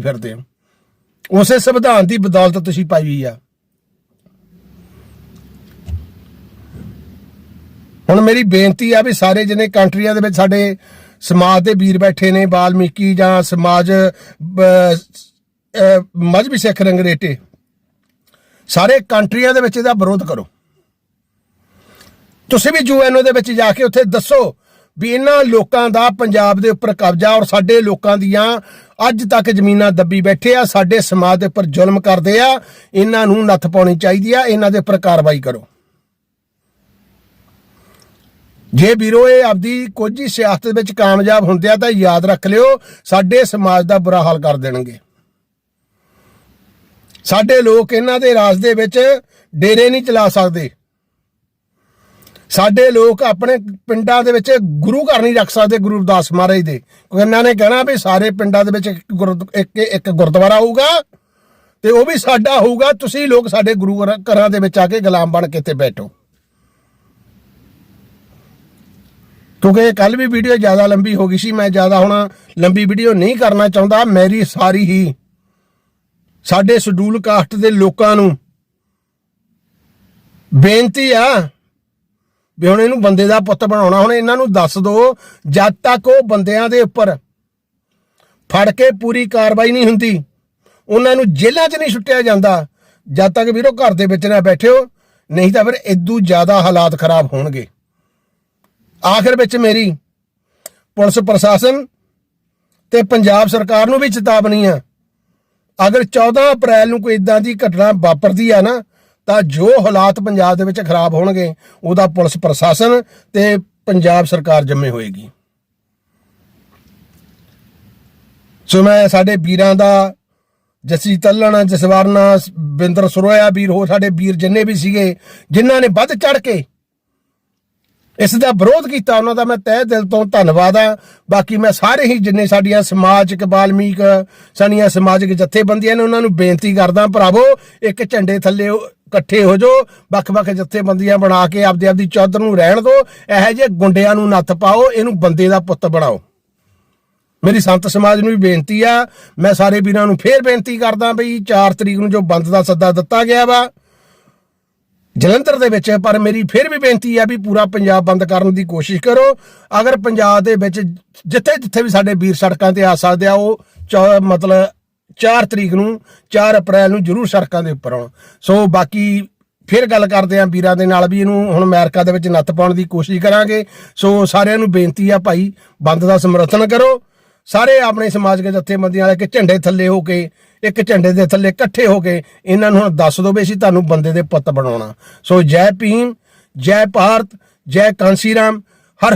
ਫਿਰਦੇ। ਹੋ ਉਸੇ ਸੰਵਿਧਾਨ ਦੀ ਬਦੌਲਤ ਤੁਸੀਂ ਪਾਈ ਹੋਈ ਆ। ਹੁਣ ਮੇਰੀ ਬੇਨਤੀ ਆ ਵੀ ਸਾਰੇ ਜਿਹਨੇ ਕੰਟਰੀਆਂ ਦੇ ਵਿੱਚ ਸਾਡੇ ਸਮਾਜ ਦੇ ਵੀਰ ਬੈਠੇ ਨੇ ਬਾਲਮੀਕੀ ਜਾਂ ਸਮਾਜ, ਬ- ਸਿੱਖ ਰੰਗਰੇਟੇ ਸਾਰੇ ਕੰਟਰੀਆਂ ਦੇ ਵਿੱਚ ਇਹਦਾ ਵਿਰੋਧ ਕਰੋ। ਤੁਸੀਂ ਵੀ ਯੂਐਨਓ ਦੇ ਵਿੱਚ ਜਾ ਕੇ ਉੱਥੇ ਦੱਸੋ ਵੀ ਇਹਨਾਂ ਲੋਕਾਂ ਦਾ ਪੰਜਾਬ ਦੇ ਉੱਪਰ ਕਬਜ਼ਾ ਔਰ ਸਾਡੇ ਲੋਕਾਂ ਦੀਆਂ ਅੱਜ ਤੱਕ ਜ਼ਮੀਨਾਂ ਦੱਬੀ ਬੈਠੇ ਆ, ਸਾਡੇ ਸਮਾਜ ਦੇ ਉੱਪਰ ਜ਼ੁਲਮ ਕਰਦੇ ਆ, ਇਹਨਾਂ ਨੂੰ ਨੱਥ ਪਾਉਣੀ ਚਾਹੀਦੀ ਆ, ਇਹਨਾਂ ਦੇ ਉੱਪਰ ਕਾਰਵਾਈ ਕਰੋ। ਜੇ ਵੀਰੋ, ਇਹ ਆਪਦੀ ਕੁਝ ਹੀ ਸਿਆਸਤ ਵਿੱਚ ਕਾਮਯਾਬ ਹੁੰਦੇ ਆ, ਤਾਂ ਯਾਦ ਰੱਖ ਲਿਓ, ਸਾਡੇ ਸਮਾਜ ਦਾ ਬੁਰਾ ਹਾਲ ਕਰ ਦੇਣਗੇ। ਸਾਡੇ ਲੋਕ ਇਹਨਾਂ ਦੇ ਰਾਜ ਦੇ ਵਿੱਚ ਡੇਰੇ ਨਹੀਂ ਚਲਾ ਸਕਦੇ। ਸਾਡੇ ਲੋਕ ਆਪਣੇ ਪਿੰਡਾਂ ਦੇ ਵਿੱਚ ਗੁਰੂ ਘਰ ਨਹੀਂ ਰੱਖ ਸਕਦੇ ਗੁਰੂ ਰਵਿਦਾਸ ਮਹਾਰਾਜ ਦੇ। ਕਿਉਂਕਿ ਇਹਨਾਂ ਨੇ ਕਹਿਣਾ ਵੀ ਸਾਰੇ ਪਿੰਡਾਂ ਦੇ ਵਿੱਚ ਇੱਕ ਗੁਰ- ਇੱਕ ਗੁਰਦੁਆਰਾ ਹੋਊਗਾ ਤੇ ਉਹ ਵੀ ਸਾਡਾ ਹੋਊਗਾ, ਤੁਸੀਂ ਲੋਕ ਸਾਡੇ ਗੁਰੂ ਘਰਾਂ ਦੇ ਵਿੱਚ ਆ ਕੇ ਗੁਲਾਮ ਬਣ ਕੇ ਇੱਥੇ ਬੈਠੋ। ਕਿਉਂਕਿ ਕੱਲ ਵੀ ਵੀਡੀਓ ਜ਼ਿਆਦਾ ਲੰਬੀ ਹੋ ਗਈ ਸੀ, ਮੈਂ ਜ਼ਿਆਦਾ ਹੁਣ ਲੰਬੀ ਵੀਡੀਓ ਨਹੀਂ ਕਰਨਾ ਚਾਹੁੰਦਾ, ਮੇਰੀ ਸਾਰੀ ਹੀ ਸਾਡੇ ਸ਼ਡਿਊਲ ਕਾਸਟ ਦੇ ਲੋਕਾਂ ਨੂੰ ਬੇਨਤੀ ਆ ਵੀ ਹੁਣ ਇਹਨੂੰ ਬੰਦੇ ਦਾ ਪੁੱਤ ਬਣਾਉਣਾ, ਹੁਣ ਇਹਨਾਂ ਨੂੰ ਦੱਸ ਦਿਓ ਜਦ ਤੱਕ ਉਹ ਬੰਦਿਆਂ ਦੇ ਉੱਪਰ ਫੜ ਕੇ ਪੂਰੀ ਕਾਰਵਾਈ ਨਹੀਂ ਹੁੰਦੀ, ਉਹਨਾਂ ਨੂੰ ਜੇਲ੍ਹਾਂ 'ਚ ਨਹੀਂ ਛੁੱਟਿਆ ਜਾਂਦਾ, ਜਦ ਤੱਕ ਵੀਰੋ ਘਰ ਦੇ ਵਿੱਚ ਨਾ ਬੈਠਿਓ ਨਹੀਂ ਤਾਂ ਫਿਰ ਇਦੋਂ ਜ਼ਿਆਦਾ ਹਾਲਾਤ ਖਰਾਬ ਹੋਣਗੇ। ਆਖਿਰ ਵਿੱਚ ਮੇਰੀ ਪੁਲਿਸ ਪ੍ਰਸ਼ਾਸਨ ਤੇ ਪੰਜਾਬ ਸਰਕਾਰ ਨੂੰ ਵੀ ਚੇਤਾਵਨੀ ਆ, ਅਗਰ 14 ਅਪ੍ਰੈਲ ਨੂੰ ਕੋਈ ਇਦਾਂ ਦੀ ਘਟਨਾ ਵਾਪਰਦੀ ਆ ਨਾ ਤਾਂ ਜੋ ਹਾਲਾਤ ਪੰਜਾਬ ਦੇ ਵਿੱਚ ਖਰਾਬ ਹੋਣਗੇ, ਉਹਦਾ ਪੁਲਿਸ ਪ੍ਰਸ਼ਾਸਨ ਤੇ ਪੰਜਾਬ ਸਰਕਾਰ ਜੰਮੇ ਹੋਏਗੀ। ਸੋ ਮੈਂ ਸਾਡੇ ਵੀਰਾਂ ਦਾ ਜਸੀ ਤੱਲਣ ਜਸਵਰਨਾ ਬਿੰਦਰ ਸਰੋਇਆ ਵੀਰ ਹੋ ਸਾਡੇ ਵੀਰ ਜਿੰਨੇ ਵੀ ਸੀਗੇ, ਜਿਨ੍ਹਾਂ ਨੇ ਵੱਧ ਚੜ ਕੇ ਇਸ ਦਾ ਵਿਰੋਧ ਕੀਤਾ, ਉਹਨਾਂ ਦਾ ਮੈਂ ਤਹਿ ਦਿਲ ਤੋਂ ਧੰਨਵਾਦ ਆ ਬਾਕੀ ਮੈਂ ਸਾਰੇ ਹੀ ਜਿੰਨੇ ਸਾਡੀਆਂ ਸਮਾਜਿਕ, ਬਾਲਮੀਕ, ਸਾਡੀਆਂ ਸਮਾਜਿਕ ਜਥੇਬੰਦੀਆਂ ਨੇ, ਉਹਨਾਂ ਨੂੰ ਬੇਨਤੀ ਕਰਦਾ, ਭਰਾਵੋ, ਇੱਕ ਝੰਡੇ ਥੱਲੇ ਉਹ ਇਕੱਠੇ ਹੋ ਜਾਓ, ਵੱਖ-ਵੱਖ ਜਥੇਬੰਦੀਆਂ ਬਣਾ ਕੇ ਆਪਦੇ ਆਪਦੀ ਚੌਧਰ ਨੂੰ ਰਹਿਣ ਦਿਓ, ਇਹੋ ਜਿਹੇ ਗੁੰਡਿਆਂ ਨੂੰ ਨੱਥ ਪਾਓ, ਇਹਨੂੰ ਬੰਦੇ ਦਾ ਪੁੱਤ ਬਣਾਓ। ਮੇਰੀ ਸੰਤ ਸਮਾਜ ਨੂੰ ਵੀ ਬੇਨਤੀ ਆ, ਮੈਂ ਸਾਰੇ ਵੀਰਾਂ ਨੂੰ ਫੇਰ ਬੇਨਤੀ ਕਰਦਾ ਬਈ 4 ਤਰੀਕ ਨੂੰ ਜੋ ਬੰਦ ਦਾ ਸੱਦਾ ਦਿੱਤਾ ਗਿਆ ਵਾ, ਜਲੰਧਰ ਦੇ ਵਿੱਚ, ਪਰ ਮੇਰੀ ਫਿਰ ਵੀ ਬੇਨਤੀ ਆ ਵੀ ਪੂਰਾ ਪੰਜਾਬ ਬੰਦ ਕਰਨ ਦੀ ਕੋਸ਼ਿਸ਼ ਕਰੋ। ਅਗਰ ਪੰਜਾਬ ਦੇ ਵਿੱਚ ਜਿੱਥੇ ਜਿੱਥੇ ਵੀ ਸਾਡੇ ਵੀਰ ਸੜਕਾਂ ਤੇ ਆ ਸਕਦੇ ਆ ਉਹ ਚੌ- ਮਤਲਬ 4 ਤਰੀਕ ਨੂੰ 4 ਅਪ੍ਰੈਲ ਨੂੰ ਜ਼ਰੂਰ ਸੜਕਾਂ ਦੇ ਉੱਪਰ ਆਉਣ। ਸੋ ਬਾਕੀ ਫਿਰ ਗੱਲ ਕਰਦੇ ਆ ਵੀਰਾਂ ਦੇ ਨਾਲ ਵੀ ਇਹਨੂੰ ਹੁਣ ਅਮਰੀਕਾ ਦੇ ਵਿੱਚ ਨੱਥ ਪਾਉਣ ਦੀ ਕੋਸ਼ਿਸ਼ ਕਰਾਂਗੇ। ਸੋ ਸਾਰਿਆਂ ਨੂੰ ਬੇਨਤੀ ਆ ਭਾਈ, ਬੰਦ ਦਾ ਸਮਰਥਨ ਕਰੋ। ਸਾਰੇ ਆਪਣੇ ਸਮਾਜਿਕ ਜਥੇਬੰਦੀਆਂ ਵਾਲੇ ਕਿ ਝੰਡੇ ਥੱਲੇ ਹੋ ਕੇ, ਇੱਕ ਝੰਡੇ ਦੇ ਥੱਲੇ ਇਕੱਠੇ ਹੋ ਕੇ ਇਹਨਾਂ ਨੂੰ ਹੁਣ ਦੱਸ ਦਿਓ ਵੀ ਅਸੀਂ ਤੁਹਾਨੂੰ ਬੰਦੇ ਦੇ ਪੁੱਤ ਬਣਾਉਣਾ। ਸੋ ਜੈ ਭੀਮ, ਜੈ ਭਾਰਤ, ਜੈ ਕਾਂਸੀ ਰਾਮ ਹਰ ਹਰ